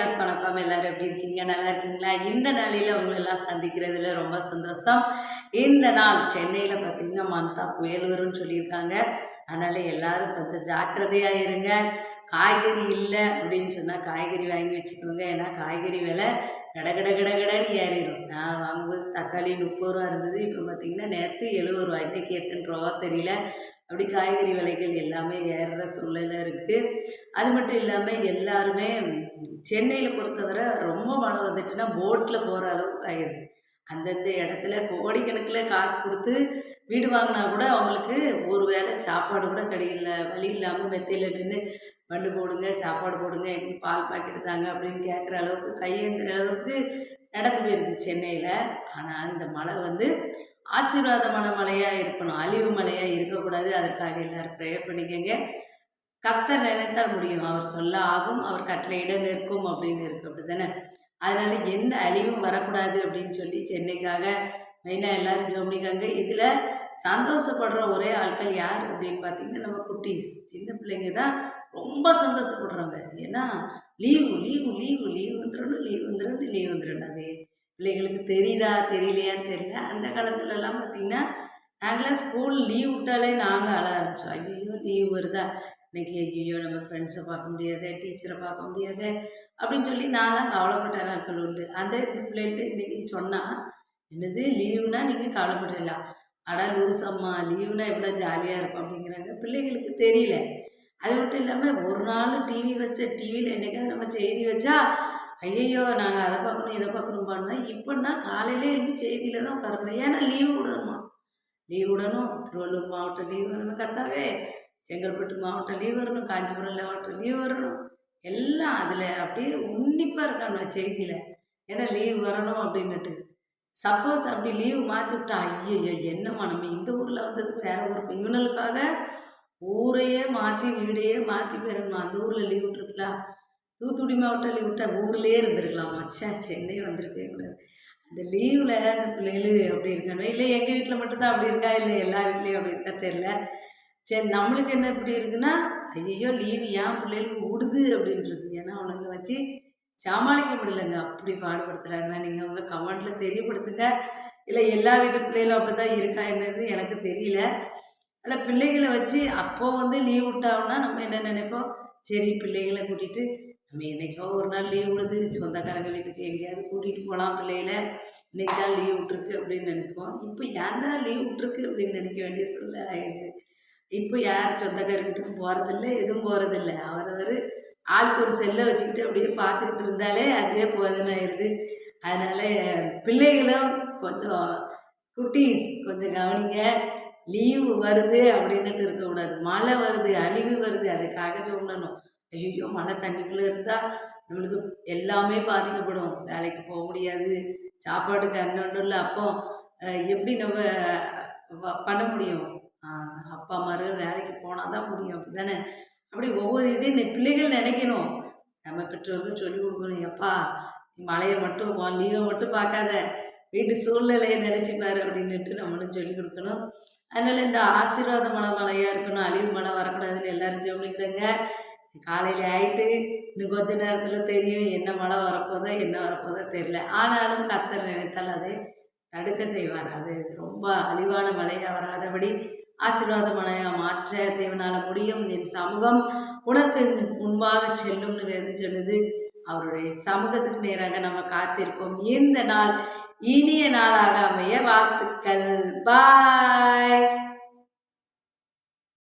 எல்லாருக்கும் வணக்கம் எல்லாரும் எப்படி இருக்கீங்க? நல்லா இருக்கீங்களா? இந்த நாளில் உங்களெல்லாம் சந்திக்கிறதுல ரொம்ப சந்தோஷம். இந்த நாள் சென்னையில் பார்த்தீங்கன்னா மந்தா புயல் வரும்னு சொல்லியிருக்காங்க. அதனால் எல்லாரும் கொஞ்சம் ஜாக்கிரதையாக இருங்க. காய்கறி இல்லை அப்படின்னு சொன்னால் காய்கறி வாங்கி வச்சுக்கோங்க. ஏன்னா காய்கறி விலை கட கடகடன்னு ஏறிடும். நான் வாங்கும்போது தக்காளி முப்பது ரூபா இருந்தது. இப்போ பார்த்தீங்கன்னா நேற்று எழுபது ரூபா. இன்றைக்கி எத்தனை ரூபா தெரியல. அப்படி காய்கறி விலைகள் எல்லாமே ஏறுற சூழ்நிலை இருக்குது அது மட்டும் இல்லாமல் எல்லாருமே சென்னையில் பொறுத்தவரை ரொம்ப மழை வந்துட்டுன்னா போட்டில் போகிற அளவுக்கு ஆயிடுது அந்தந்த இடத்துல கோடிக்கணக்கில் காசு கொடுத்து வீடு வாங்கினா கூட அவங்களுக்கு ஒரு வேளை சாப்பாடு கூட கிடைக்கல வழி இல்லாமல் மெத்தையில் நின்று பண்டு போடுங்க சாப்பாடு போடுங்க எனக்கு பால் பாக்கெட்டு தாங்க அப்படின்னு கேட்குற அளவுக்கு கையேந்திர அளவுக்கு நடந்து போயிடுச்சு சென்னையில். ஆனால் இந்த மழை வந்து ஆசீர்வாதமான மழையாக இருக்கணும். அழிவு மழையாக இருக்கக்கூடாது. அதற்காக எல்லாரும் ப்ரேயர் பண்ணிக்கோங்க. கத்தர் நினைத்தால் முடியும். அவர் சொல்ல ஆகும். அவர் கட்டளையிட நிற்கும் அப்படின்னு இருக்கு. அப்படி தானே அதனால எந்த அழிவும் வரக்கூடாது அப்படின்னு சொல்லி சென்னைக்காக மெயினாக எல்லாரும் ஜோமினிக்காங்க இதில் சந்தோஷப்படுற ஒரே ஆட்கள் யார் அப்படின்னு பார்த்தீங்கன்னா நம்ம குட்டீஸ். சின்ன பிள்ளைங்க தான் ரொம்ப சந்தோஷப்படுறாங்க ஏன்னா லீவு லீவு லீவு லீவு வந்துடணும் லீவு வந்துடணும் லீவு வந்துடணும் அது பிள்ளைங்களுக்கு தெரியுதா தெரியலையான்னு தெரியல. அந்த காலத்துலலாம் பார்த்தீங்கன்னா நாங்களாம் ஸ்கூல் லீவ் விட்டாலே நாங்கள் அழ ஆரம்பிச்சோம். ஐயோ லீவ் வருதா? இன்னைக்கு ஐயோ நம்ம ஃப்ரெண்ட்ஸை பார்க்க முடியாது டீச்சரை பார்க்க முடியாது அப்படின்னு சொல்லி நான்லாம் கவலைப்பட்ட நாட்கள் உண்டு. அந்த இந்த பிள்ளைகிட்ட இன்றைக்கி சொன்னால் என்னது லீவுனா நீங்கள் கவலைப்படலாம் அடா லூஸ் அம்மா லீவுனா எவ்வளோ ஜாலியாக இருக்கும் அப்படிங்கிறாங்க. பிள்ளைங்களுக்கு தெரியல. அது மட்டும் இல்லாமல் ஒரு நாள் டிவி வச்ச டிவியில் என்றைக்காவது நம்ம செய்தி வச்சா ஐயையோ நாங்கள் அதை பார்க்கணும் இதை பார்க்கணும் பண்ணோம் இப்போன்னா காலையிலே எழுப்பி செய்தியில் தான் உட்காரணும் ஏன்னா லீவு விடணுமா? லீவ் விடணும். திருவள்ளூர் மாவட்டம் லீவ் வரணும் கத்தாவே. செங்கல்பட்டு மாவட்டம் லீவ் வரணும் காஞ்சிபுரம் மாவட்டம் லீவ் வரணும் எல்லாம் அதில் அப்படியே உன்னிப்பாக இருக்காங்க செய்தியில். ஏன்னா லீவ் வரணும் அப்படின்னுட்டு. சப்போஸ் அப்படி லீவ் மாற்றி விட்டா ஐயோ என்னம்மா நம்ம இந்த ஊரில் வந்ததுக்கு வேற ஊருக்கு இவனுக்காக ஊரையே மாற்றி வீடையே மாற்றி போயிடணும்? அந்த ஊரில் லீவ் விட்டுருக்கலாம் தூத்துக்குடி மாவட்டம் லீவ் விட்டா ஊர்லேயே இருந்திருக்கலாம்? மச்சா சென்னை வந்திருக்கே கூடாது. அந்த லீவில் அந்த பிள்ளைகள் அப்படி இருக்கணும் இல்லை எங்கள் வீட்டில் மட்டும்தான் அப்படி இருக்கா? இல்லை எல்லா வீட்லேயும் அப்படி இருக்கா? தெரில சரி நம்மளுக்கு என்ன இப்படி இருக்குன்னா ஐயோ லீவு ஏன் பிள்ளைகளுக்கு விடுது அப்படின்றது. ஏன்னா அவனுங்க வச்சு சமாளிக்க முடியலங்க அப்படி பாடுபடுத்துகிறாங்க நீங்கள் உங்கள் கமெண்ட்டில் தெரியப்படுத்துங்க. இல்லை எல்லா வீட்டு பிள்ளைகளும் அப்படி தான் இருக்கா என்னது எனக்கு தெரியல. ஆனால் பிள்ளைகளை வச்சு அப்போ வந்து லீவ் விட்டாங்கன்னா நம்ம என்ன நினைப்போம்? சரி பிள்ளைகளை கூட்டிகிட்டு நம்ம என்னைக்கோ ஒரு நாள் லீவ் விடுது. சொந்தக்காரங்க வீட்டுக்கு எங்கேயாவது கூட்டிகிட்டு போகலாம் பிள்ளைகளை. இன்னைக்கு தான் லீவ் விட்ருக்கு அப்படின்னு நினைப்போம். இப்போ ஏன் தான் லீவ் விட்ருக்கு அப்படின்னு நினைக்க வேண்டிய சூழ்நிலை ஆயிடுது. இப்போ யார் சொந்தக்கார வீட்டுக்கும் போகிறதில்ல எதுவும் போகிறதில்ல அவரவர் ஆளுக்கு ஒரு செல்லை வச்சுக்கிட்டு அப்படியே பார்த்துக்கிட்டு இருந்தாலே அதுவே போதுன்னு ஆயிடுது அதனால் பிள்ளைகளும் கொஞ்சம் குட்டீஸ் கொஞ்சம் கவனிங்க. லீவு வருது அப்படின்னுட்டு இருக்கக்கூடாது. மழை வருது அழிவு வருது அதுக்காக சொல்லணும். ஐயோ மழை தண்ணிக்குள்ளே இருந்தால் நம்மளுக்கு எல்லாமே பாதிக்கப்படும். வேலைக்கு போக முடியாது சாப்பாட்டுக்கு அன்னொன்றும் இல்லை அப்போ எப்படி நம்ம பண்ண முடியும்? அப்பா அம்மார்கள் வேலைக்கு போனால் தான் முடியும். அப்படி தானே அப்படி ஒவ்வொரு இதையும் இந்த பிள்ளைகள் நினைக்கணும். நம்ம பெற்றோர்கள் சொல்லி கொடுக்கணும் எப்பா நீ மழையை மட்டும் லீவை மட்டும் பார்க்காத. வீட்டு சூழ்நிலையை நினச்சி அப்படின்ட்டு அப்படின்னுட்டு நம்மளும் சொல்லி கொடுக்கணும். அதனால் இந்த ஆசீர்வாதமான மழையாக இருக்கணும் அழிவு மழை வரக்கூடாதுன்னு எல்லாரும் சொல்லிக்கிடுங்க. காலையில் ஆயிட்டு இன்னும் கொஞ்ச நேரத்தில் தெரியும் என்ன மழை வரப்போதோ என்ன வரப்போதோ தெரியல. ஆனாலும் கத்தர் நினைத்தால் அதை தடுக்க செய்வார். அது ரொம்ப அழிவான மழையாக வராதபடி ஆசீர்வாத மழையாக மாற்ற தேவனால் முடியும். என் சமூகம் உனக்கு முன்பாக செல்லும்னு வேதம் சொல்லுது. அவருடைய சமூகத்துக்கு நேராக நம்ம காத்திருப்போம். இந்த நாள் இனிய நாளாக அமைய வாழ்த்துக்கள். பாய்